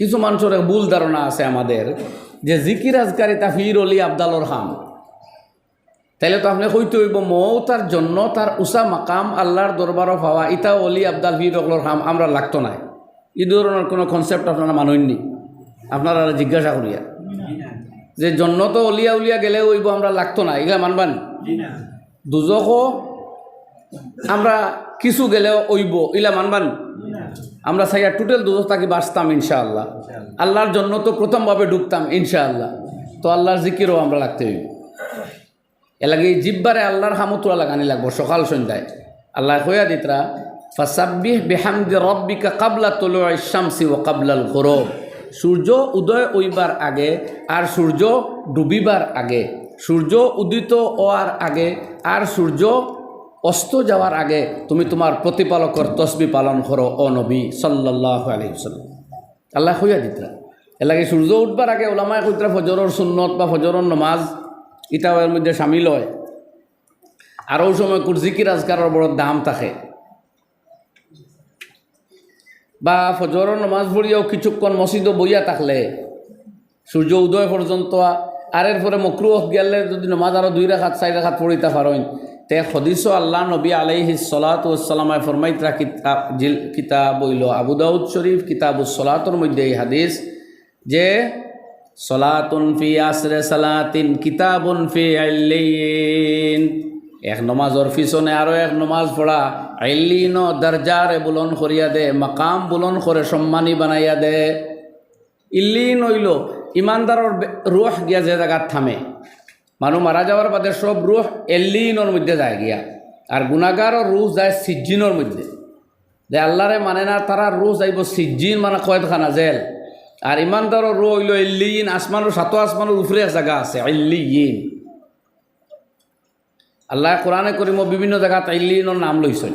কিছু মানুষের ভুল ধারণা আছে আমাদের, যে জিকির আজকারি তা ফির অলি আবদালর হাম তাইলে তো আপনি কইতে হইব মৌ তার জন্য তার উষা মাকাম আল্লাহর দরবারও পাওয়া ইতা অলি আবদাল ফির অকলর হাম আমরা লাগতো না এই ধরনের কোনো কনসেপ্ট আপনারা মানইননি আপনারা জিজ্ঞাসা করিয়া। যে জন্য তো অলিয়া উলিয়া গেলেও হইব, আমরা লাগতো না এগুলা মানবান? দুজকও আমরা কিছু গেলেও ওইব ইলা মানবান? আমরা সাইয়া টোটাল দুজক তাকে বাঁচতাম ইনশাআল্লাহ। আল্লাহর জন্য তো প্রথমভাবে ঢুকতাম ইনশাআল্লাহ। তো আল্লাহর জিকিরও আমরা লাগতে হইব। এই জিব্বারে আল্লাহর হামতুয়া লাগানি লাগবো সকাল সন্ধ্যায়। আল্লাহ কইয়া দিতরা ফাসাব্বিহ বেহামদি রব্বিকা কাবলা তলো শামসি ও কাবলাল গরব। সূর্য উদয় ওইবার আগে আর সূর্য ডুবিবার আগে। সূর্য উদিত হওয়ার আগে আর সূর্য অস্ত যাওয়ার আগে তুমি তোমার প্রতিপালকর তসবি পালন করো, ও নবী সাল্লাহ আলহিসাল্লাম আল্লাহ হইয়া দিতরা এলাকে সূর্য উঠবার আগে ওলামায় কইতরা ফজরের সুন্নত বা ফজরের নমাজ ইটাও এর মধ্যে সামিল হয়। আর ওই সময় কুরজিকির আজকারের বড় দাম থাকে। বা ফজরের নমাজ পড়িয়াও কিছুক্ষণ মসজিদও বইয়া থাকলে, সূর্য উদয় পর্যন্ত, আর এর পরে মকরুহ গেলে যদি নমাজ আরও দুই রেখাত চাই রেখাত পড়িতে পারেন তে সদিস আল্লাহ নবী আলাইহি সলাতামায় ফরমাইতরা কিতাব জিল, কিতাব বইল আবু দাউদ শরীফ কিতাবুসলাতর মধ্যে এই হাদিস যে সলাতুন ফি আসরে সালাতিন, কিতাবুন ফি আইলিন এক নমাজর পিছনে আরও এক নমাজ পড়া আইলিন দরজারে বুলন করিয়া দে, মাকাম বুলন করে সম্মানী বানাইয়া দে। ইল্লিন হইল, ইমানদারর রুহ গিয়া যে জায়গাত থামে। মানুষ মারা যাওয়ার বাদে সব রুহ এল্লিনর মধ্যে যায় গিয়া। আর গুণাগারও রুহ যায় সিজ্জিনর মধ্যে। যে আল্লাহরে মানে না তারা রুহ যাইব সিজ্জিন মানে কয়েদখানা জেল। আর ইমানদারও রু হইল এল্লিন আসমানের সাতো আসমানের উপরে জায়গা আছে এল্লিন আল্লাহ কোরআনে করিম বিভিন্ন জায়গাত ইল্লিনের নাম লইছেন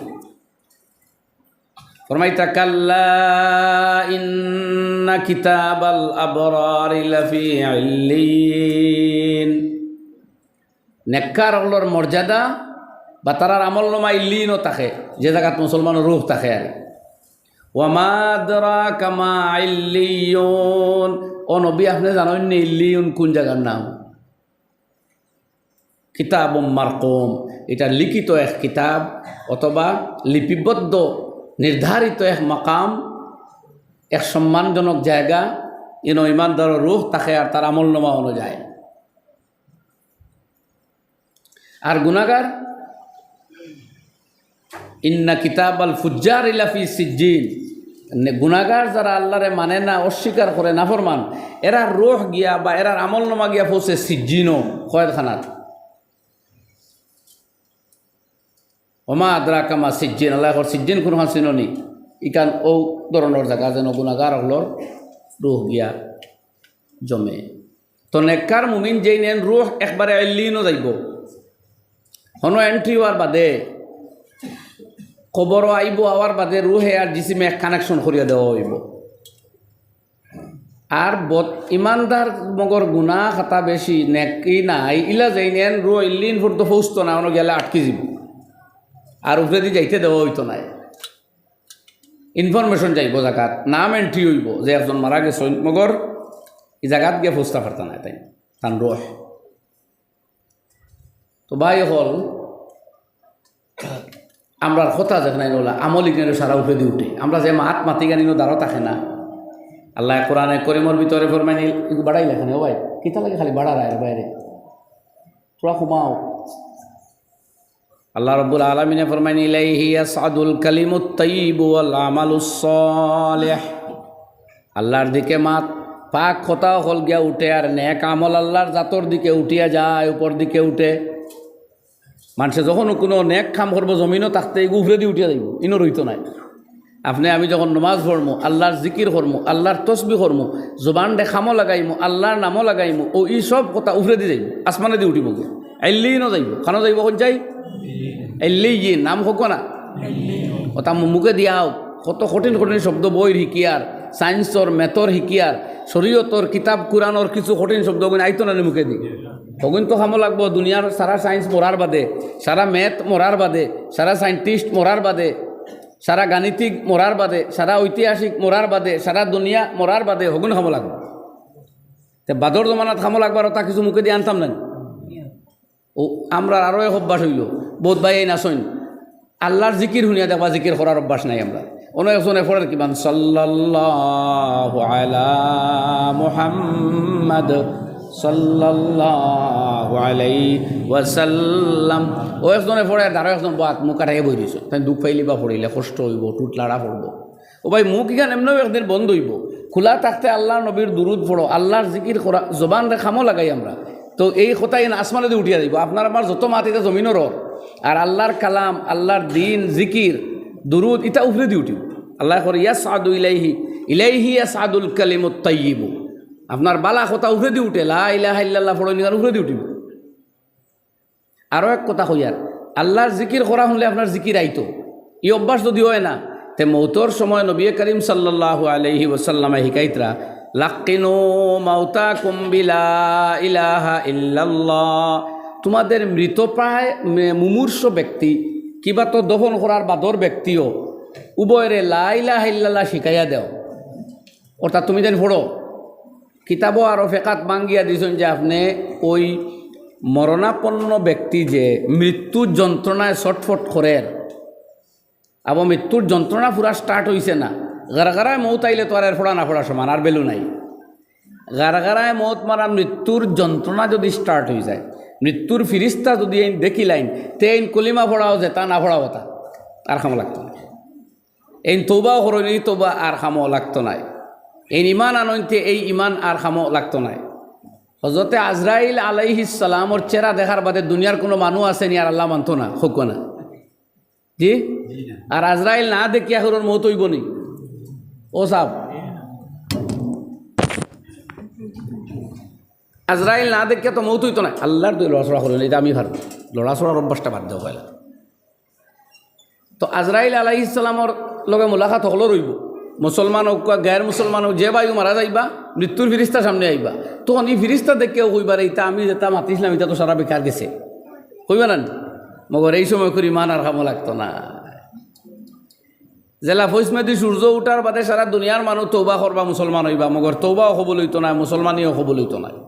ফরমাইতা কাল্লা ইন্না কিতাবাল আবরারি লাফি ইল্লিন নেককার হলর মর্যাদা বা তারার আমল নমা ইল্লিনও থাকে, যে জায়গাত মুসলমানের রূহ থাকে আর ওয়ামাদরা কামা ইল্লিয়ন ও নবী, আপনি জানেন নি কোন জায়গার নাম? কিতাব মারকম। এটা লিখিত এক কিতাব অথবা লিপিবদ্ধ নির্ধারিত এক মাকাম, এক সম্মানজনক জায়গা। ইনো ইমানদার রুহ তাকে আর তার আমল নমা অনুযায়ী। আর গুনাগার ইন্না কিতাব আল ফুজ্জার ইলাফি সিজ্জিন। গুনাগার যারা আল্লাহরে মানে না, অস্বীকার করে, নাফরমান, এরা রোহ গিয়া বা এরার আমল নমা গিয়া পৌঁছে সিজ্জিনও কয়েদখানাত ওমা আদ্রা কামা সিজ্জিন আল্লাহর সিজ্জিন কোনো হাসিন ইকান ও ধরনের জায়গা যেন গুণাগার হলর রুহ গিয়া জমে। তো নেককার মুমিন যেই নেন, রুহ একবারে আইলিনও যাইব। হনো এন্ট্রি হওয়ার বাদে খবরও আইব আওয়ার বাদে রুহে আর জিসিমে এক কানেকশন করিয়া দেওয়া হইব। আর বদ ইমানদার মগর গুণা খাতা বেশি নেকি নাই, ইলা যাই নেন রু ইল্লিন ফুট তো ফৌস্ত না অন্য গেলে আটকে যাব। আর উপরে দিয়ে যাইতে দেওয়া হইতো নাই। ইনফরমেশন যাইব জায়গাত নাম এন্ট্রি হইব, যে একজন মারা গেছে মগর এই জায়গাত গিয়ে ফুসতে পারত না তাই তান রহ তো ভাই হল, আমরা কথা যেখানে ওলা আমলি কেন সারা উঠে দিয়ে উঠে। আমরা যে মাত মাতি গানিনো দাঁড়ো থাকে না। আল্লাহ কোরআনে করিমর ভিতরে ফরমাইনি বাড়াই লেখানে ও ভাই, কিতা লাগে খালি বাড়া রায় বাইরে। তোরা ঘুমাও। আল্লাহ রব্বুল আলমিনে ফরমাইনি, ইলাইহি আসাদুল কালিমুত তাইয়িব ওয়াল আল্লাহর দিকে মাত, পাক কথা হল গিয়া উঠে, আর নেক আমল আল্লাহর জাতর দিকে উঠিয়া যায়, উপর দিকে উঠে। মানুষে যখন কোনো নেক খাম করব, জমিনও থাকতে উফরে দিয়ে উঠিয়া যাইব, ইনো রইতো নাই। আপনি, আমি যখন নমাজ পড়মু, আল্লাহর জিকির করমু, আল্লাহর তসবি করমু, জবান দে খামো লাগাইমু, আল্লাহর নামও লাগাইমু, ও ই সব কথা উফরে দিয়ে যাইব, আসমানে দিয়ে উঠিব এল্লিনও যাইব, খানো যাইব কোন যাই এল্লি ই, নাম হোক না। কথা মুখে দিয়াও কত কঠিন কঠিন শব্দ বইর শিকিয়ার সায়েন্সর মেথর শিকিয়ার শরীয়তর কিতাব কোরআনর কিছু কঠিন শব্দ আইতো না মুখে দি। হগুন তো খামো লাগবো দুনিয়ার সারা সায়েন্স মরার বাদে সারা ম্যাথ মরার বাদে সারা সায়েন্টিস্ট মরার বাদে সারা গাণিতিক মরার বাদে সারা ঐতিহাসিক মরার বাদে সারা দুনিয়া মরার বাদে হগুন খামো লাগবে। তে বাদর জমানাত খামো লাগবার তা কিছু মুখে দিয়ে আনতাম না ও আমরা আরও এক অভ্যাস হইল বোধ ভাই এই নাচইন আল্লাহর জিকির শুনিয়া দেখবা জিকির করার অভ্যাস নাই আমরা অনেক একজনে পড়েন কিমান সাল্লাল্লাহু আলা মুহাম্মাদ ওয়াসাল্লাম। ও একজনে পড়ে আর একজন বাত মুখ কাটাই বই দিছো। তাই দুঃখ পাইলি বা পড়িলে, কষ্ট হইব, টুট লাড়া পড়ব। ও ভাই, মুখ ইখান এমনিও একদিন বন্ধ হইব। খোলা থাকতে আল্লাহর নবীর দুরুদ পড়ো, আল্লাহর জিকির করা, জবান খামো লাগাই আমরা। তো এই কথাই আসমানে দিয়ে উঠিয়া দিব। আপনার আমার যত মাতিতে জমিনের আর আল্লাহর কালাম, আল্লাহর দিন, জিকির, দুরুদ ইটা উফরে দিয়ে উঠিব। আল্লাহ করে ইয়াস আদু ইলাইহি ইলাইহি ইয়াস আদুল কালিমত তাইয়িবু। আপনার বালা কথা উঠে, লা ইলাহা ইল্লাল্লাহ ফড়ই নিগার উফরে দিয়ে উঠিব। আরও এক কথা কইয়ার আল্লাহর জিকির করা শুনলে আপনার জিকির আইতো। এই অভ্যাস যদি হয় না, তে মৌতর সময় নবী করিম সাল্লাহ আলহি ওসাল্লামে শিকাইতরা লাকিনো মাউতা কুম্বিলা ইলাহা ইল্লাল্লাহ। তোমাদের মৃতপ্রায় মুমূর্ষ ব্যক্তি, কিবা তো দফন করার বাদর ব্যক্তিও উভয়রে লা ইলাহা ইল্লাল্লাহ শিখাইয়া দেও। অর্থাৎ তুমি যেন পড়ো কিতাবও আরও ফেকাত মাঙ্গিয়া দিছেন যে আপনি ওই মরণাপন্ন ব্যক্তি যে মৃত্যুর যন্ত্রণায় ছটফট করেন আবার মৃত্যুর যন্ত্রণা পুরা স্টার্ট হইছে না। গারাগারায় মৌত আইলে তো আর এর ফোড়া না ফোড়া সমান আর বেলু নাই। গারাগারায় মৌত মারা মৃত্যুর যন্ত্রণা যদি স্টার্ট হয়ে যায় মৃত্যুর ফিরিস্তা যদি এই দেখিলাইন তে এই কলিমা ফোড়াও যে তা না ফোড়াও তা আর খামো লাগতো না এই তৌবাও করনি তৌবা আর খামো লাগতো নাই। এই ইমান আনন্তে এই ইমান আর খামো লাগতো নাই। হজরতে আজরাইল আলাইহিসালামর চেহারা দেখার বাদে দুনিয়ার কোনো মানুষ আছে নি আর আল্লাহ মানতো না হোক না। জি? আর আজরাইল না দেখিয়া হরর মৌত হইব নি। ও সাহ আজরাইল না দেখিয়া তো মৌত হইতো না। আল্লাহর দুই লড়াচড়া করলেন এটা আমি ভালো লড়াচড়ার অভ্যাসটা বাদ দেওয়া তো আজরাইল আলাহ ইসলামর লগে মোলাকাত হকলো রইব। মুসলমান হোক গ্যার মুসলমান হোক, যে বায়ু মারা যাইবা, মৃত্যুর ফিরিস্তা সামনে আইবা। তখন এই ফিরিস্তা দেখেও হইবার এইটা আমি যেটা মাতিছিলাম এটা তো সারা বেকার গেছে। হইবা না? মগর এই সময় করি মান আর খামো লাগতো না। জেলা ফৈসমেদি সূর্য উঠার বাদে সারা দুনিয়ার মানুষ তৌবা করবা মুসলমান হইবা। মগর তৌবাও হবলৈতো নাই মুসলমানিও হবল হইতো নাই।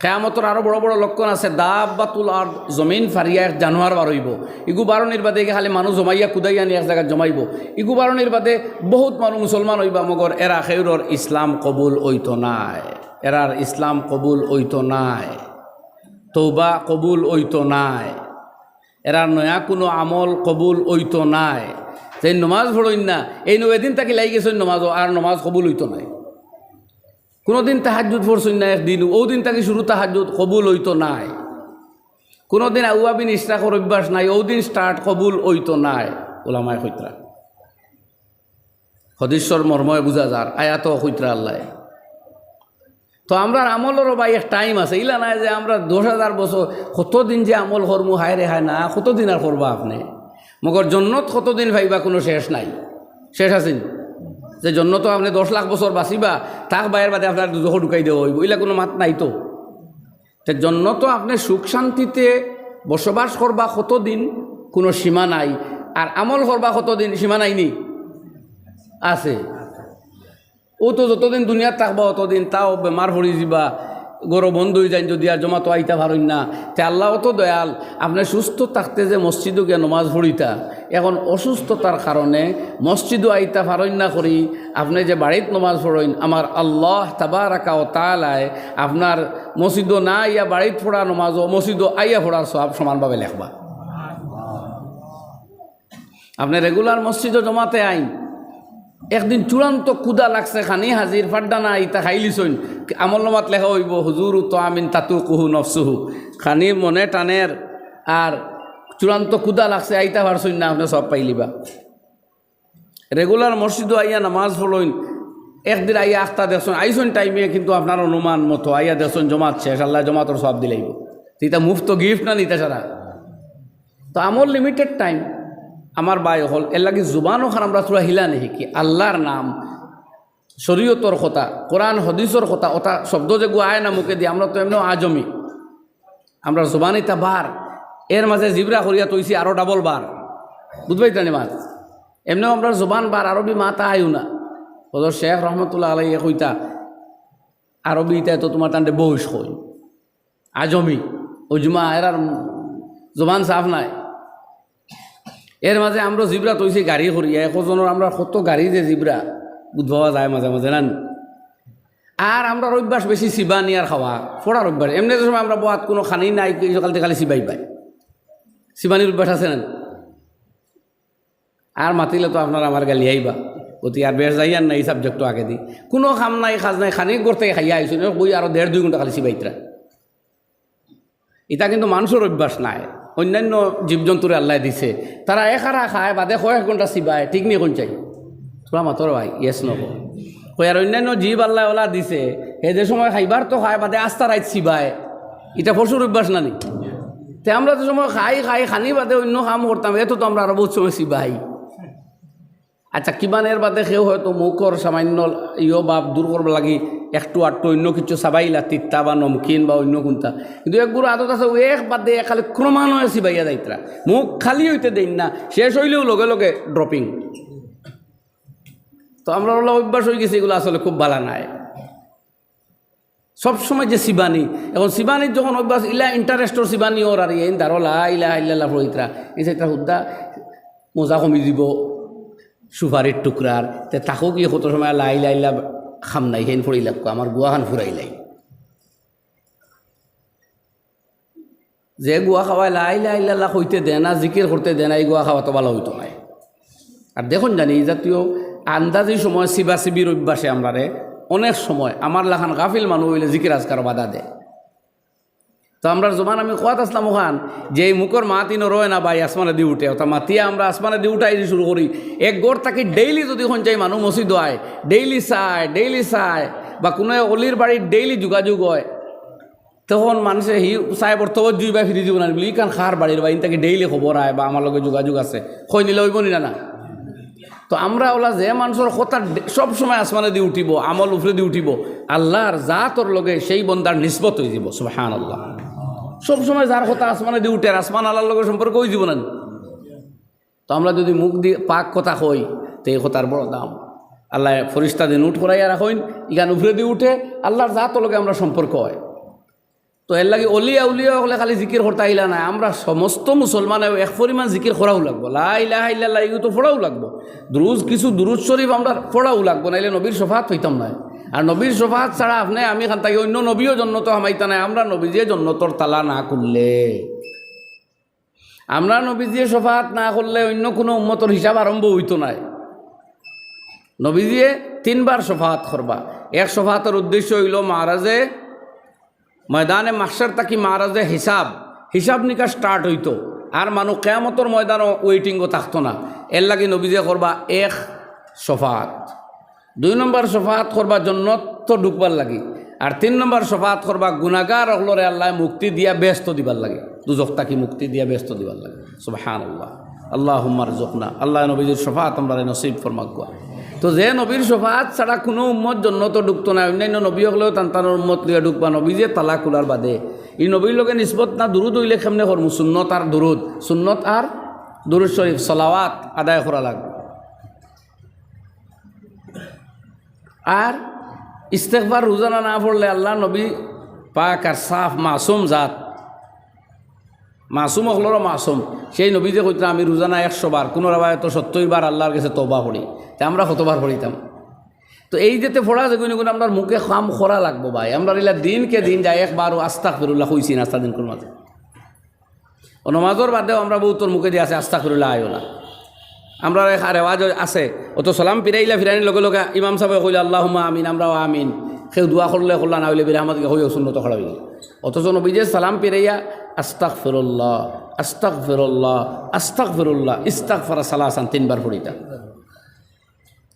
কেয়ামতর আরও বড় বড় লক্ষণ আছে দাব বা তুল আর জমিন ফারিয়া, এক জানোয়ার বার হইব ইগু বারণের বাদে খালি মানুষ জমাইয়া, কুদাইয়া নিয়ে এক জায়গায় জমাইব। ইগু বারণের বাদে বহুত মানুষ মুসলমান হইবা, মগর এরা খেউরর ইসলাম কবুল ওইতো নাই। এরার ইসলাম কবুল ওইতো নাই। তৌবা কবুল ওইতো নাই। এরার নয়া কোনো আমল কবুল ওইতো নাই। যে নমাজ পড়ইন না, এই নয় এদিন তাকে লাগি গেছেন নমাজ আর নমাজ কবুল হইতো নাই। কোনোদিন তাহাজুদ পড়ছুন না একদিন ও দিন তাকে শুরু তাহাজুদ কবুল হইতো নাই। কোনোদিন আউয়াবিন ইস্তাকর অভ্যাস নাই ও দিন স্টার্ট কবুল হইতো নাই, ওলামায় সৈত্রা সদস্যর মর্ময় বুঝা যার আয়াত সৈত্রা আল্লাহ। তো আমরা আমলেরও ভাই এক টাইম আছে। ইলা নাই যে আমরা দশ হাজার বছর, কতদিন যে আমল করমু হায় রে হায় না, কতদিন আর করবা আপনি? মগর জন্নত কতদিন ভাইবা কোনো শেষ নাই। শেষ আছেন? যে জন্য তো আপনি দশ লাখ বছর বাঁচিবা, তাক বাইরের বাদে আপনার দুজহ ঢুকাই দেওয়া হইব। এগুলা কোনো মাত নাই তো। জন্য তো আপনি সুখ শান্তিতে বসবাস করবা কতদিন কোনো সীমা নাই। আর আমল করবা কতদিন সীমা নাই নি? আছে। ও তো যতদিন দুনিয়াত থাকবা অতদিন তাও বেমার পড়ি যাবা গরো বন্ধু যায় যদি আর জমা তো আইতা পারেন না। তে আল্লাহ তো দয়াল, আপনি সুস্থ থাকতে যে মসজিদও গিয়ে নমাজ পড়িতা, এখন অসুস্থতার কারণে মসজিদও আইতা পারেন না করি, আপনি যে বাড়িত নমাজ পড়েন আমার আল্লাহ তাবা তাবারাকা ও তালায় আপনার মসজিদও না ইয়া বাড়িত পড়া নমাজও, মসজিদও আইয়া পড়ার সব সমানভাবে লেখবা। আপনি রেগুলার মসজিদও জমাতে আইন একদিন চূড়ান্ত কুদা লাগছে খানি, হাজির ফাড্ডা না ইতা খাইলিছইন আমল নমাত লেখা হইব, হুজুর তো আমিন তাতু কুহু নফসুহু। খানি মনে টানের, আর চূড়ান্ত কুদা লাগছে, আইতা পারছইন না, আপনি সব পাইলিবা। রেগুলার মসজিদও আইয়া নামাজ পড়ইন, একদিন আইয়া আখতা দেখছেন, আইসন টাইমে কিন্তু আপনার অনুমান মতো, আইয়া দেখছেন জমাত শেষ, আল্লাহ জমাতর সব দিলাইব। তিতা মুফত গিফট না নিতে সারা? তো আমল লিমিটেড টাইম আমার বাই হল, এর লাগে জুবান ওখান আমরা তোরা হিলা নেহি কি? আল্লাহর নাম শরীয়তর কথা, কোরআন হদিসর কথা, ওটা শব্দ যে আয় না মুখে দিয়ে আমরা তো এমনিও আজমি। আমরা জুবানিতা বার এর মাঝে জিবরা করিয়া তৈছি আরও ডাবল বার বুঝবাই তানি মাত এমনিও আমরা জোবান বার আরবি মাতা আয়ু না। ওদের শেখ রহমতুল্লাহ আলাই কইতা আরবি আরবিতে তো তোমার তান্ডে বহিস কই আজমি, উজমা এরার জোবান সাফ নাই। এর মাঝে আমরা জিবরা তৈছি গাড়ি করি একজনের আমরা কত গাড়ি যে জিবরা বুধবা যায় মাঝে মাঝে না আর আমরা অভ্যাস বেশি চিবা নিয়ার খাওয়া ফোড়ার অভ্যাস এমনি সময় আমরা বাদ কোনো খানি নাই সকালতে খালি চিবাই পাই চিবানির অভ্যাস আছে না আর মাতিলে তো আপনারা আমার গালি আইবা অতি আর বেশ যাই আর নাই সাবজেক্টটো আগে দি। কোনো খাম নাই খাজ নাই, খানি করতে খাইয়া আইসুন বই আরও দেড় দুই ঘণ্টা খালি চিবাইতরা এটা কিন্তু মানুষের অভ্যাস নাই। অন্যান্য জীবজন্তুরে আল্লাহ দিছে। তারা এখারা খায়, বাদে কয়েক ঘণ্টা চিবায়, ঠিক নেই কোন চাই? তোরা মাতর ভাই ইয়েস নব কই আর অন্যান্য জীব আল্লাহ ওলা দিছে যে সময় খাইবার তো খায়, বাদে আস্তা রাইত চিবায়। এটা পশুর অভ্যাস নানি তে আমরা তো সময় খাই খাই, খানি, বাদে অন্য কাম করতাম এত তো আমরা আরও বহুত সময় চিবাই। আচ্ছা কিমানের বাদে সেও হয়তো মুখর সামান্য ইয়, বাপ দূর করব লাগি একটু আটটু অন্য কিছু চাবাইলা তিত্তা বা নমকিন বা অন্য কোনটা। কিন্তু একগুলো আদত আছে এক বাদে খালি ক্রমান্বয়ে চিবাইয়া যাইতরা মুখ খালি হইতে দেন না, শেষ হইলেও লগে লগে ড্রপিং তো আমরা ওলা অভ্যাস হয়ে গেছি, এগুলো আসলে খুব ভালো নাই। সবসময় যে শিবানী এখন শিবানীর যখন অভ্যাস, ইলা ইন্টারেস্টর শিবানী ওর আর এই দারলা ইলা ইল্লা ফরিতরা এই একটা হুদ্দা মোজা কমি দিব সুপারির টুকরার তে তাকো কি কত সময় লাই লাইলা খাম নাই হেন ফুড়ি লাগবো, আমার গুয়াহান ফুরাই লাই। যে গুয়া খাওয়াই লাই লাই লাল্লা হইতে দেয় না, জিকির করতে দেয় না, এই গুয়া খাওয়া তো ভালো হইতো নাই। আর দেখুন জানি, এই জাতীয় আন্দাজি সময় শিবা শিবির অভ্যাসে আমরারে অনেক সময় আমার লাখান গাফিল মানুষ হইলে জিকির আজকার বাধা দেয়। তো আমরা জমান আমি কোয়াত আসলাম ওখান, যে এই মুখর মাতি রয় না ভাই, আসমানে দিয়ে উঠে। অর্থাৎ মাতিয়া আমরা আসমানে দিয়ে উঠাই শুরু করি। এক গড় তাকে ডেইলি যদি চাই মানুষ মসজিদ হয় ডেইলি চায় ডেইলি চায় বা কোনো অলির বাড়ির ডেইলি যোগাযোগ হয়, তখন মানুষে হি চাই বর্তমান জুই বা ফিরি দিব না। বলি কারণ খার বাড়ির বা তাকে ডেইলি খবর আয় বা আমার লগে যোগাযোগ আছে। কই নিলে হইব নি না তো আমরা ওলা যে মানুষের কথা সব সময় আসমানে দিয়ে উঠিব, আমল উফরে দিয়ে উঠিব আল্লাহর জাতর লগে সেই বন্দার নিসবত হয়ে যাব সুবহান আল্লাহ সব সময় যার কথা আসমানে দিয়ে উঠে আসমান আল্লাহর লগে সম্পর্ক হয়ে যাব না তো আমরা যদি মুখ দিয়ে পাক কথা কই, তো এই কথার বড় দাম। আল্লাহ ফরিস্তা দিন উঠ করাইয়া রাখইন ইগান উফরে দিয়ে উঠে আল্লাহর জাতর লগে আমরা সম্পর্ক হয়। তো এর লাগে অলিয়া উলিয়া হলে খালি জিকির করতে আইলা না আমরা সমস্ত মুসলমানে এক পরিমাণ জিকির করাও লাগবো। তো লাগবো। দুরুজ, কিছু দুরুজ শরীফ আমরা পড়াও লাগবো, নাইলে নবীর সফাত হইতাম না আর নবীর সফাত ছাড়া আপনি, আমি খান থাকি অন্য নবীও জন্য তো হামাইতা নাই, আমরা নবীজিয়ে জন্নতর তালা না করলে। আমরা নবীজিয়ে সফাত না করলে অন্য কোনো উন্মতর হিসাব আরম্ভ হইতো নাই। নবীজিয়ে তিনবার সফাত করবা। এক সফাতের উদ্দেশ্য হইল মহারাজে ময়দানে মাস্টার তাকি মারাজে হিসাব। হিসাব নিকাশ স্টার্ট হইতো। আর মানুষ কেয়ামতর ময়দানও ওয়েটিংও থাকতো না। এর লাগে নবীজে করবা এক সফাত দুই নম্বর সফাত করবা জন্য তো ঢুকবার লাগে। আর তিন নম্বর সফাত করবা গুণাগার অগলরে আল্লাহ মুক্তি দিয়া ব্যস্ত দিবার লাগে। দুজক তাকি মুক্তি দিয়া ব্যস্ত দিবার লাগে। সুবাহান আল্লাহ আল্লাহ হুম্মার জোকনা আল্লাহ নবীজির সফাত আমরা নসিব ফরমাকুয়া তো যে নবীর সফাত ছাড়া কোনো উম্মত জন্য তো ঢুকতো না। অন্যান্য নবী হলেও তান্তানোর উম্মত লিয়া ঢুকবা। নবী যে তালা খোলার বাদে। এই নবীর লগে নিসবত না দুরুদ হইলে কেমনে করমু সুন্নত আর দুরুদ। সুন্নত আর দুরুদ শরীফ। সলাওয়াত আদায় করা লাগবে। আর ইস্তেকবার রোজানা না পড়লে আল্লাহ নবী পাক আর সাফ মাসুম জাত। মাসুম হলরও মাসুম। সেই নবী যে কইতাম আমি রোজানা একশো বার, কোনো রাবায় তো সত্তর বার আল্লাহর কাছে তোবা পড়ি তা আমরা কতবার পড়িতাম? তো এই যেতে ফোড়া যেগুলো গুণ আপনার মুখে খাম খরা লাগবো ভাই। আমরা এলা দিনকে দিন যাই একবার আস্তা ফিরুল্লাহ হইছি নাস্তা দিন কোনো মাঝে নমাজর বাদেও আমরা বহুতর মুখে দিয়ে আছে আস্তা ফিরুল্লাহ আয়োলা আমরা রেওয়াজ আছে। অত সালাম ফিরাইলা ফিরাইনি লগে লগে ইমাম সাহেব কইলে আল্লাহ আমিন, আমরাও আমিন। সেও দোয়া করলে করলা না হইলে বিরাহামদকে হইও শূন্যত খড়া হইলে অথচ নবী যে সালাম ফিরাইয়া আস্তাক ফিরুল্লাহ আস্তাক ফিরুল্লাহ আস্তাক ফিরুল্লাহ ইস্তাক ফরা সালাসান, তিনবার পড়িতা।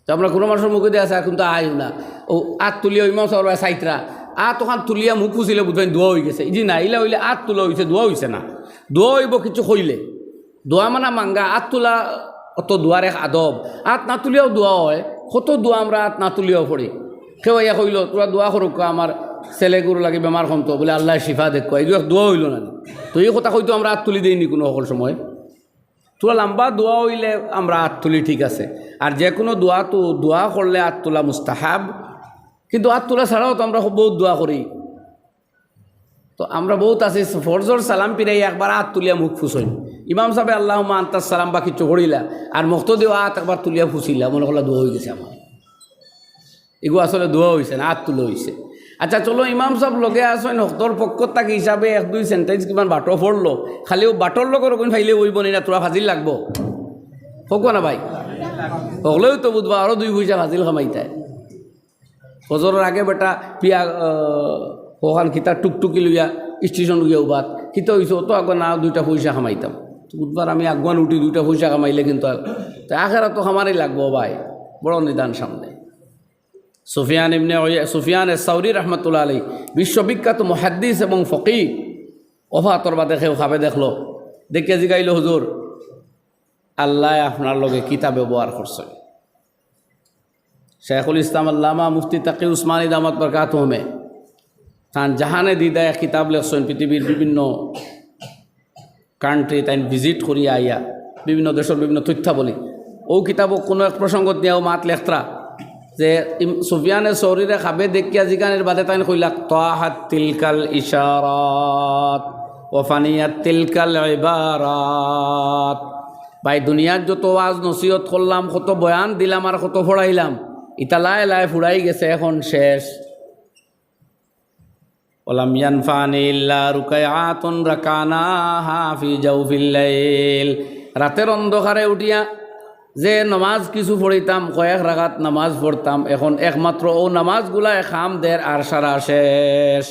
তো আমরা কোনো মানুষের মুখে দিয়ে আছে, এখন তো আইও না। ও আত তুলিয়া ইমাম সাহেব সাইতরা আত ওখান তুলিয়া মুখ ফুছিলে বুঝবেন দোয়া হয়ে গেছে। ইজি না, ইলা হইলে আত তোলা হয়েছে দোয়া হয়েছে না। দোয়া হইব কিছু কইলে। দোয়া মানা মাঙ্গা, আত তোলা অত দোয়ার এক আদব। আত না তুলিয়াও দোয়া হয়। কত দোয়া আমরা আত না তুলিয়াও পড়ি কেউ ইয়া কইল, তোরা দোয়া করুক আমার ছেলে গরু লাগে বেমার কম তো বলে আল্লাহ শিফা দেখো এই দোয়া হইল না তো এই কথা হয়তো আমরা আত তুলি দিইনি কোনো সকল সময়। তোলা লম্বা দোয়া হইলে আমরা হাত তুলি ঠিক আছে। আর যে কোনো দোয়া তো দোয়া করলে হাত তোলা মুস্তাহাব। কিন্তু হাত তোলা ছাড়াও তো আমরা বহুত দোয়া করি। তো আমরা বহুত আছি ফরজর সালাম পিরাই একবার হাত তুলিয়া মুখ ফুসইন ইমাম সাহেব আল্লাহ আন্তার সালাম বা কিছু করিলা আর মক্ত দেওয়া হাত একবার তুলিয়া ফুসিলা মনে করলা দোয়া হয়ে গেছে আমার এগু আসলে দোয়া হয়েছে না হাত তুলে হয়েছে আচ্ছা চলো ইমাম সাহেব লগে আসেন হক্তর পক্ষ তাকে হিসাবে এক, দুই সেন্টেন্স কিমান বাটো পড়ল খালিও বাটর লগর কোন ফাইলে হইব নি না তোরা ফাজিল লাগবো। হোক না ভাই? হলেও তো বুধবা আরও দুই পয়সা ফাজিল খামাইতায় ফজরের আগে বেটা পিয়া ওখান কিতা টুকটুকি লইয়া স্টেশন গিয়া উবাত। কিতা হয়েছে অত আগে না, দুইটা পয়সা কামাইতাম তো বুধবার আমি আগুয়ান উঠি, দুইটা পয়সা কামাইলে কিন্তু আর। তো আখেরা তো খামারই লাগবো ভাই, বড় নিদান সামনে। সুফিয়ান ওয়া- সুফিয়ান সাউরি রহমতুল্লাহ আলী বিশ্ববিখ্যাত মহাদ্দিস এবং ফকি অফাতর বা দেখেও খাবে দেখল, দেখে জিগাইল, হুজুর, আল্লাহ আপনার লগে কিতা ব্যবহার করছে। শেখুল ইসলাম আল্লামা মুফতি তাকি উসমানী দামত বরকাত হোমে তান জাহানে দিদা এক কিতাব লেখছেন পৃথিবীর বিভিন্ন কান্ট্রি তাই ভিজিট করি আইয়া বিভিন্ন দেশের বিভিন্ন তথ্যাবলী। ও কিতাবক কোনো এক প্রসঙ্গত নিয়েও মাত লেখত্রা, যে সুফিয়ানে চৌরিরে খাবে দেখিয়া জিগানের বাদে তাই কইলাক তাহাত তিলকাল ইশারাত ওফানিয়াত তিলকাল ইবারাত ভাই দুনিয়ার যত আজ নসিহত করলাম, কত বয়ান দিলাম আর কত ফড়াইলাম ইতা লাই ফুরাই গেছে, এখন শেষ। ওলাম ينفعني ইল্লা ركعات ركعناها في جوف الليل রাতের অন্ধকারে উঠিয়া যে নামাজ কিছু পড়িতাম, কয়েক রাগাত নামাজ পড়তাম, এখন একমাত্র ও নামাজগুলা খাম, দের আর সারা শেষ।